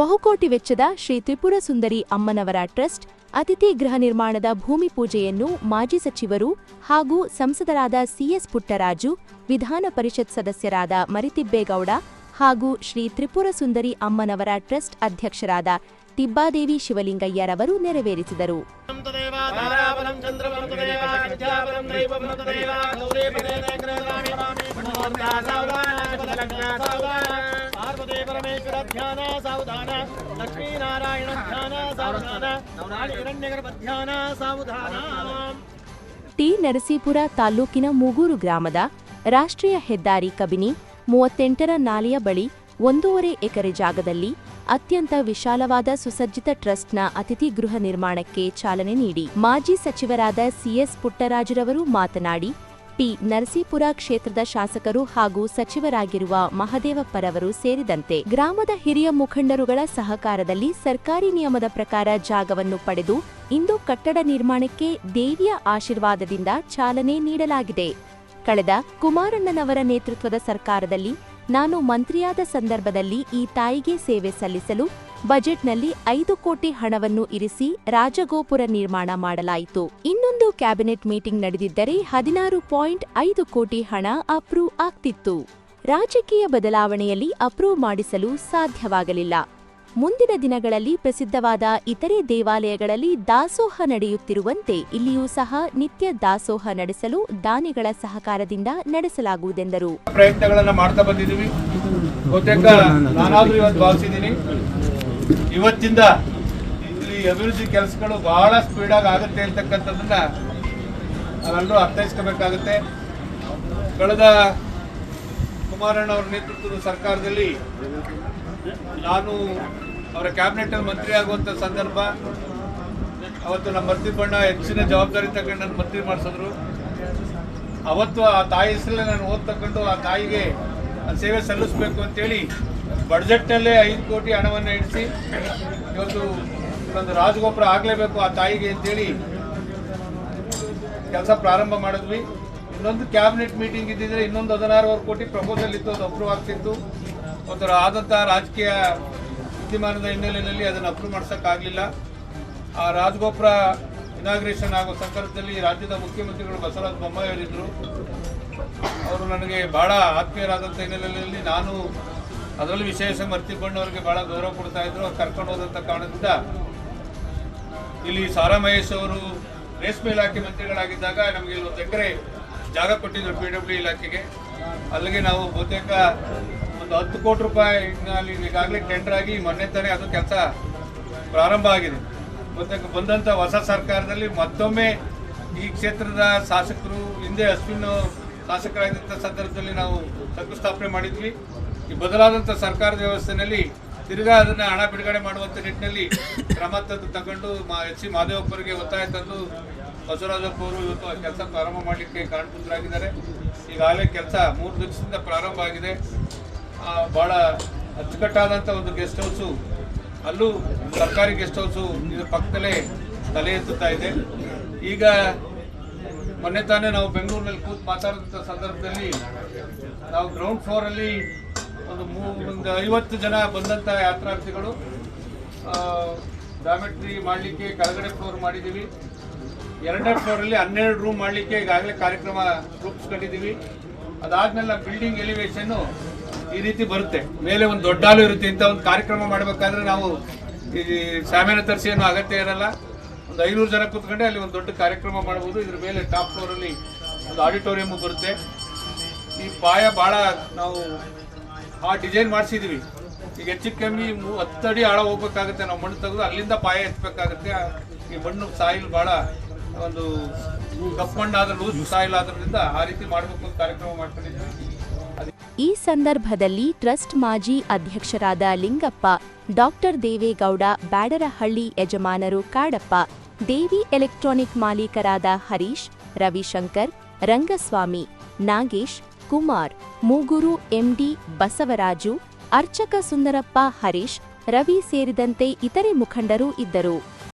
ಬಹುಕೋಟಿ ವೆಚ್ಚದ ಶ್ರೀ ತ್ರಿಪುರ ಸುಂದರಿ ಅಮ್ಮನವರ ಟ್ರಸ್ಟ್, ಅತಿಥಿ ಗೃಹ ನಿರ್ಮಾಣದ ಭೂಮಿ ಪೂಜೆಯನ್ನು ಮಾಜಿ ಸಚಿವರು ಹಾಗೂ ಸಂಸದರಾದ ಸಿಎಸ್ ಪುಟ್ಟರಾಜು, ವಿಧಾನ ಪರಿಷತ್ ಸದಸ್ಯರಾದ ಮರಿತಿಬ್ಬೇಗೌಡ ಹಾಗೂ ಶ್ರೀ ತ್ರಿಪುರ ಸುಂದರಿ ಅಮ್ಮನವರ ಟ್ರಸ್ಟ್ ಅಧ್ಯಕ್ಷರಾದ ತಿಬ್ಬಾದೇವಿ ಶಿವಲಿಂಗಯ್ಯರವರು ನೆರವೇರಿಸಿದರು. ಪಾರ್ವತಿ ಪರಮೇಶ್ವರ ಧ್ಯಾನ ಸಾವಧಾನ. ಲಕ್ಷ್ಮೀನಾರಾಯಣ ಧ್ಯಾನ, ಸಾವಧಾನ. ಹಿರಣ್ಯ ಧ್ಯಾನ ಸಾವಧಾನ. ಟಿ. ನರಸೀಪುರ ತಾಲ್ಲೂಕಿನ ಮೂಗೂರು ಗ್ರಾಮದ ರಾಷ್ಟ್ರೀಯ ಹೆದ್ದಾರಿ ಕಬಿನಿ ಮೂವತ್ತೆಂಟರ ನಾಲೆಯ ಬಳಿ ಒಂದೂವರೆ ಎಕರೆ ಜಾಗದಲ್ಲಿ ಅತ್ಯಂತ ವಿಶಾಲವಾದ ಸುಸಜ್ಜಿತ ಟ್ರಸ್ಟ್ನ ಅತಿಥಿ ಗೃಹ ನಿರ್ಮಾಣಕ್ಕೆ ಚಾಲನೆ ನೀಡಿ ಮಾಜಿ ಸಚಿವರಾದ ಸಿಎಸ್ ಪುಟ್ಟರಾಜರವರು ಮಾತನಾಡಿ ಟಿ ನರಸೀಪುರ ಕ್ಷೇತ್ರದ ಶಾಸಕರು ಹಾಗೂ ಸಚಿವರಾಗಿರುವ ಮಹದೇವಪ್ಪರವರು ಸೇರಿದಂತೆ ಗ್ರಾಮದ ಹಿರಿಯ ಮುಖಂಡರುಗಳ ಸಹಕಾರದಲ್ಲಿ ಸರ್ಕಾರಿ ನಿಯಮದ ಪ್ರಕಾರ ಜಾಗವನ್ನು ಪಡೆದು ಇಂದು ಕಟ್ಟಡ ನಿರ್ಮಾಣಕ್ಕೆ ದೇವಿಯ ಆಶೀರ್ವಾದದಿಂದ ಚಾಲನೆ ನೀಡಲಾಗಿದೆ. ಕಳೆದ ಕುಮಾರಣ್ಣನವರ ನೇತೃತ್ವದ ಸರ್ಕಾರದಲ್ಲಿ ನಾನು ಮಂತ್ರಿಯಾದ ಸಂದರ್ಭದಲ್ಲಿ ಈ ತಾಯಿಗೆ ಸೇವೆ ಸಲ್ಲಿಸಲು ಬಜೆಟ್ನಲ್ಲಿ ಐದು ಕೋಟಿ ಹಣವನ್ನು ಇರಿಸಿ ರಾಜಗೋಪುರ ನಿರ್ಮಾಣ ಮಾಡಲಾಯಿತು. ಇನ್ನೊಂದು ಕ್ಯಾಬಿನೆಟ್ ಮೀಟಿಂಗ್ ನಡೆದಿದ್ದರೆ ಹದಿನಾರು ಪಾಯಿಂಟ್ ಐದು ಕೋಟಿ ಹಣ ಅಪ್ರೂವ್ ಆಗ್ತಿತ್ತು. ರಾಜಕೀಯ ಬದಲಾವಣೆಯಲ್ಲಿ ಅಪ್ರೂವ್ ಮಾಡಿಸಲು ಸಾಧ್ಯವಾಗಲಿಲ್ಲ. ಮುಂದಿನ ದಿನಗಳಲ್ಲಿ ಪ್ರಸಿದ್ಧವಾದ ಇತರೆ ದೇವಾಲಯಗಳಲ್ಲಿ ದಾಸೋಹ ನಡೆಯುತ್ತಿರುವಂತೆ ಇಲ್ಲಿಯೂ ಸಹ ನಿತ್ಯ ದಾಸೋಹ ನಡೆಸಲು ದಾನಿಗಳ ಸಹಕಾರದಿಂದ ನಡೆಸಲಾಗುವುದೆಂದರು. ಪ್ರಯತ್ನಗಳನ್ನು ಮಾಡ್ತಾ ಬಂದಿದ್ದೀವಿ. ಇವತ್ತು ಭಾವಿಸಿದ್ದೀನಿ. ಇವತ್ತಿಂದ ಇಲ್ಲಿ ಅಭಿವೃದ್ಧಿ ಕೆಲಸಗಳು ಬಹಳ ಸ್ಪೀಡಾಗಿ ಆಗುತ್ತೆ ಅಂತಕ್ಕಂಥದ್ದನ್ನ ನಾವೆಲ್ಲರೂ ಅರ್ಥೈಸ್ಕೋಬೇಕಾಗುತ್ತೆ. ಕಳೆದ ಕುಮಾರಣ್ಣ ಅವರ ನೇತೃತ್ವದ ಸರ್ಕಾರದಲ್ಲಿ ನಾನು ಅವರ ಕ್ಯಾಬಿನೆಟ್ ಮಂತ್ರಿ ಆಗುವಂಥ ಸಂದರ್ಭ, ಅವತ್ತು ನಮ್ಮ ಮರ್ತಿ ಬಣ್ಣ ಹೆಚ್ಚಿನ ಜವಾಬ್ದಾರಿ ತಗೊಂಡು ನನ್ನ ಮಂತ್ರಿ ಮಾಡಿಸಿದ್ರು. ಅವತ್ತು ಆ ತಾಯಿ ಹೆಸರಲ್ಲೇ ನಾನು ಓದ್ ತಕೊಂಡು ಆ ತಾಯಿಗೆ ಸೇವೆ ಸಲ್ಲಿಸಬೇಕು ಅಂತೇಳಿ ಬಡ್ಜೆಟ್ನಲ್ಲೇ ಐದು ಕೋಟಿ ಹಣವನ್ನು ಇಡಿಸಿ ಇವತ್ತು ಒಂದು ರಾಜಗೋಪುರ ಆಗಲೇಬೇಕು ಆ ತಾಯಿಗೆ ಅಂತೇಳಿ ಕೆಲಸ ಪ್ರಾರಂಭ ಮಾಡಿದ್ವಿ. ಇನ್ನೊಂದು ಕ್ಯಾಬಿನೆಟ್ ಮೀಟಿಂಗ್ ಇದ್ದಿದ್ರೆ ಇನ್ನೊಂದು ಹದಿನಾರುವರೆ ಕೋಟಿ ಪ್ರಪೋಸಲ್ ಇತ್ತು, ಅದು ಅಪ್ರೂವ್ ಆಗ್ತಿತ್ತು. ಒಂಥರ ಆದಂಥ ರಾಜಕೀಯ ವಿದ್ಯಮಾನದ ಹಿನ್ನೆಲೆಯಲ್ಲಿ ಅದನ್ನು ಅಪ್ರೂವ್ ಮಾಡಿಸೋಕ್ಕಾಗಲಿಲ್ಲ ಆ ರಾಜಗೋಪುರ ಇನಾಗ್ರೇಷನ್ ಆಗೋ ಸಂದರ್ಭದಲ್ಲಿ ರಾಜ್ಯದ ಮುಖ್ಯಮಂತ್ರಿಗಳು ಬಸವರಾಜ ಬೊಮ್ಮಾಯಿ ಅವರಿದ್ದರು ಅವರು ನನಗೆ ಭಾಳ ಆತ್ಮೀಯರಾದಂಥ ಹಿನ್ನೆಲೆಯಲ್ಲಿ ನಾನು ಅದರಲ್ಲಿ ವಿಶೇಷ ಮರ್ತಿಕೊಂಡವ್ರಿಗೆ ಬಹಳ ಗೌರವ ಕೊಡ್ತಾ ಇದ್ರು. ಅವ್ರು ಕರ್ಕೊಂಡು ಹೋದಂಥ ಕಾರಣದಿಂದ ಇಲ್ಲಿ ಸಾರಾ ಮಹೇಶ್ ಅವರು ರೇಷ್ಮೆ ಇಲಾಖೆ ಮಂತ್ರಿಗಳಾಗಿದ್ದಾಗ ನಮಗೆ ಒಂದು ಎಕರೆ ಜಾಗ ಕೊಟ್ಟಿದ್ರು ಪಿ ಡಬ್ಲ್ಯೂ ಇಲಾಖೆಗೆ. ಅಲ್ಲಿಗೆ ನಾವು ಬಹುತೇಕ ಒಂದು ಹತ್ತು ಕೋಟಿ ರೂಪಾಯಿ ಅಲ್ಲಿ ಈಗಾಗಲೇ ಟೆಂಡರ್ ಆಗಿ ಮೊನ್ನೆ ತಾನೇ ಅದು ಕೆಲಸ ಪ್ರಾರಂಭ ಆಗಿದೆ. ಬಹುತೇಕ ಬಂದಂಥ ಹೊಸ ಸರ್ಕಾರದಲ್ಲಿ ಮತ್ತೊಮ್ಮೆ ಈ ಕ್ಷೇತ್ರದ ಶಾಸಕರು ಹಿಂದೆ ಅಶ್ವಿನ್ ಶಾಸಕರಾಗಿದ್ದಂಥ ಸಂದರ್ಭದಲ್ಲಿ ನಾವು ಶಂಕುಸ್ಥಾಪನೆ ಮಾಡಿದ್ವಿ. ಈ ಬದಲಾದಂಥ ಸರ್ಕಾರದ ವ್ಯವಸ್ಥೆಯಲ್ಲಿ ತಿರ್ಗಾ ಅದನ್ನು ಹಣ ಬಿಡುಗಡೆ ಮಾಡುವಂಥ ನಿಟ್ಟಿನಲ್ಲಿ ಕ್ರಮ ತಂದು ತಗೊಂಡು ಮಾ ಎಚ್ ಸಿ ಮಾದೇವಪ್ಪರಿಗೆ ಒತ್ತಾಯ ತಂದು ಬಸವರಾಜಪ್ಪ ಅವರು ಇವತ್ತು ಕೆಲಸ ಪ್ರಾರಂಭ ಮಾಡಲಿಕ್ಕೆ ಈಗ ಈಗಾಗಲೇ ಕೆಲಸ ಮೂರು ದಿವಸದಿಂದ ಪ್ರಾರಂಭ ಆಗಿದೆ. ಭಾಳ ಅಚ್ಚುಕಟ್ಟಾದಂಥ ಒಂದು ಗೆಸ್ಟ್ ಹೌಸು, ಅಲ್ಲೂ ಸರ್ಕಾರಿ ಗೆಸ್ಟ್ ಹೌಸು ಇದ್ರ ಪಕ್ಕದಲ್ಲೇ ತಲೆ ಎತ್ತುತ್ತಾ ಇದೆ. ಈಗ ಮೊನ್ನೆ ತಾನೇ ನಾವು ಬೆಂಗಳೂರಿನಲ್ಲಿ ಕೂತು ಮಾತಾಡಿದಂಥ ಸಂದರ್ಭದಲ್ಲಿ ನಾವು ಗ್ರೌಂಡ್ ಫ್ಲೋರಲ್ಲಿ ಒಂದು ಒಂದು ಐವತ್ತು ಜನ ಬಂದಂಥ ಯಾತ್ರಾರ್ಥಿಗಳು ಡಾಮೆಟ್ರಿ ಮಾಡಲಿಕ್ಕೆ ಕೆಳಗಡೆ ಫ್ಲೋರ್ ಮಾಡಿದ್ದೀವಿ. ಎರಡನೇ ಫ್ಲೋರಲ್ಲಿ ಹನ್ನೆರಡು ರೂಮ್ ಮಾಡಲಿಕ್ಕೆ ಈಗಾಗಲೇ ಕಾರ್ಯಕ್ರಮ ರೂಪಿಸ್ಕೊಂಡಿದ್ದೀವಿ. ಅದಾದ್ಮೇಲೆ ನಮ್ಮ ಬಿಲ್ಡಿಂಗ್ ಎಲಿವೇಶನ್ನು ಈ ರೀತಿ ಬರುತ್ತೆ. ಮೇಲೆ ಒಂದು ದೊಡ್ಡ ಹಾಲು ಇರುತ್ತೆ. ಇಂಥ ಒಂದು ಕಾರ್ಯಕ್ರಮ ಮಾಡಬೇಕಾದ್ರೆ ನಾವು ಈ ಸಾಮಾನ್ಯ ತರಿಸಿ ಏನೋ ಅಗತ್ಯ ಇರಲ್ಲ. ಒಂದು ಐನೂರು ಜನ ಕೂತ್ಕೊಂಡೆ ಅಲ್ಲಿ ಒಂದು ದೊಡ್ಡ ಕಾರ್ಯಕ್ರಮ ಮಾಡ್ಬೋದು. ಇದ್ರ ಮೇಲೆ ಟಾಪ್ ಫ್ಲೋರಲ್ಲಿ ಒಂದು ಆಡಿಟೋರಿಯಮ್ ಬರುತ್ತೆ. ಈ ಪಾಯ ಭಾಳ ನಾವು ಆ ಡಿಸೈನ್ ಮಾಡಿಸಿದ್ವಿ. ಈಗ ಹೆಚ್ಚು ಕಮ್ಮಿ ಮೂ- ಹತ್ತು ಅಡಿ ಆಳ ಹೋಗ್ಬೇಕಾಗುತ್ತೆ. ನಾವು ಮಣ್ಣು ತೆಗೆದು ಅಲ್ಲಿಂದ ಪಾಯ ಎತ್ತಬೇಕಾಗುತ್ತೆ ಈ ಮಣ್ಣು ಸಾಯಿಲ್ ಭಾಳ ಒಂದು ಕಪ್ಪು ಮಣ್ಣಾದ ಲೂಸ್ ಸಾಯಿಲ್ ಆದ್ರಿಂದ ಆ ರೀತಿ ಮಾಡಬೇಕು ಅಂತ ಕಾರ್ಯಕ್ರಮ ಮಾಡ್ಕೊಂಡಿದ್ವಿ. ಈ ಸಂದರ್ಭದಲ್ಲಿ ಟ್ರಸ್ಟ್ ಮಾಜಿ ಅಧ್ಯಕ್ಷರಾದ ಲಿಂಗಪ್ಪ, ಡಾಕ್ಟರ್ ದೇವೇಗೌಡ, ಬ್ಯಾಡರಹಳ್ಳಿ ಯಜಮಾನರು ಕಾಡಪ್ಪ, ದೇವಿ ಎಲೆಕ್ಟ್ರಾನಿಕ್ ಮಾಲೀಕರಾದ ಹರೀಶ್, ರವಿಶಂಕರ್, ರಂಗಸ್ವಾಮಿ, ನಾಗೇಶ್ ಕುಮಾರ್ ಮೂಗುರು ಎಂಡಿ ಬಸವರಾಜು ಅರ್ಚಕ ಸುಂದರಪ್ಪ ಹರೀಶ್ ರವಿ ಸೇರಿದಂತೆ ಇತರೆ ಮುಖಂಡರು ಇದ್ದರು.